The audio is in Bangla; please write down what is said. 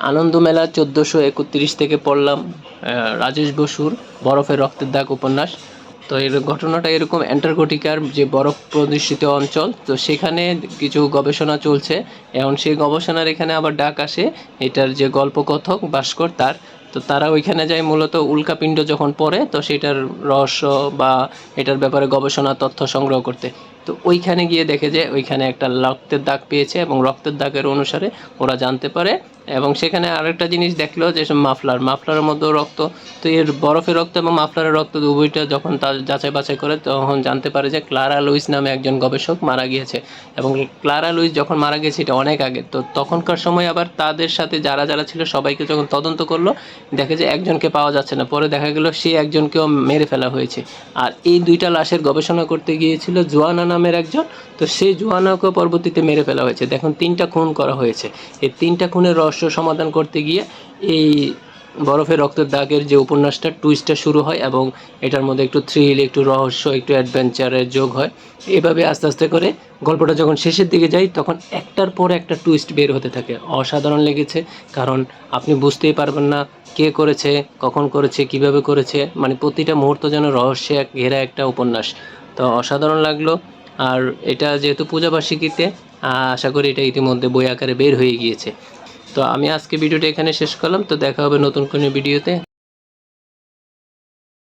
আনন্দ মেলা চোদ্দোশো একত্রিশ থেকে পড়লাম রাজেশ বসুর বরফের রক্তের দাগ উপন্যাস। তো এর ঘটনাটা এরকম অ্যান্টার্কটিকার যে বরফ প্রদূষিত অঞ্চল, তো সেখানে কিছু গবেষণা চলছে। এখন সেই গবেষণার এখানে আবার ডাক আসে, এটার যে গল্পকথক ভাস্কর তার। তো তারা ওইখানে যায় মূলত উল্কাপিণ্ড যখন পড়ে, তো সেটার রহস্য বা এটার ব্যাপারে গবেষণা, তথ্য সংগ্রহ করতে। তো ওইখানে গিয়ে দেখে যে ওইখানে একটা রক্তের দাগ পেয়েছে এবং রক্তের দাগের অনুসারে ওরা জানতে পারে এবং সেখানে আরেকটা জিনিস দেখল যে মাফলার, মাফলারের মধ্যেও রক্ত। তো এর বরফের রক্ত এবং মাফলারের রক্ত উভয়টা যখন তার যাচাই বাছাই করে তখন জানতে পারে যে ক্লারা লুইস নামে একজন গবেষক মারা গিয়েছে এবং ক্লারা লুইস যখন মারা গেছে এটা অনেক আগে, তো তখনকার সময় আবার তাদের সাথে যারা যারা ছিল সবাইকে যখন তদন্ত করল, দেখে যে একজনকে পাওয়া যাচ্ছে না। পরে দেখা গেল সে একজনকেও মেরে ফেলা হয়েছে। আর এই দুইটা লাশের গবেষণা করতে গিয়েছিল জোয়ানা নামের একজন, তো সেই জোয়ানাকেও পরবর্তীতে মেরে ফেলা হয়েছে। দেখুন, তিনটা খুন করা হয়েছে। এই তিনটা খুনের রহস্য সমাধান করতে গিয়ে এই বরফের রক্তের দাগের যে উপন্যাসটা টুইস্টটা শুরু হয় এবং এটার মধ্যে একটু থ্রিল একটু রহস্য, একটু অ্যাডভেঞ্চারের যোগ হয়। এভাবে আস্তে আস্তে করে গল্পটা যখন শেষের দিকে যায়, তখন একটার পর একটা টুইস্ট বের হতে থাকে। অসাধারণ লেগেছে, কারণ আপনি বুঝতেই পারবেন না কে করেছে, কখন করেছে, কীভাবে করেছে মানে প্রতিটা মুহূর্ত যেন রহস্যে ঘেরা একটা উপন্যাস। তো অসাধারণ লাগল। আর এটা যেহেতু পূজাবার্ষিকীতে আহ, আশা করি এটা ইতিমধ্যে বই আকারে বের হয়ে গিয়েছে। তো আমি আজকে ভিডিওটা এখানে শেষ করলাম তো দেখা হবে নতুন কোনো ভিডিওতে।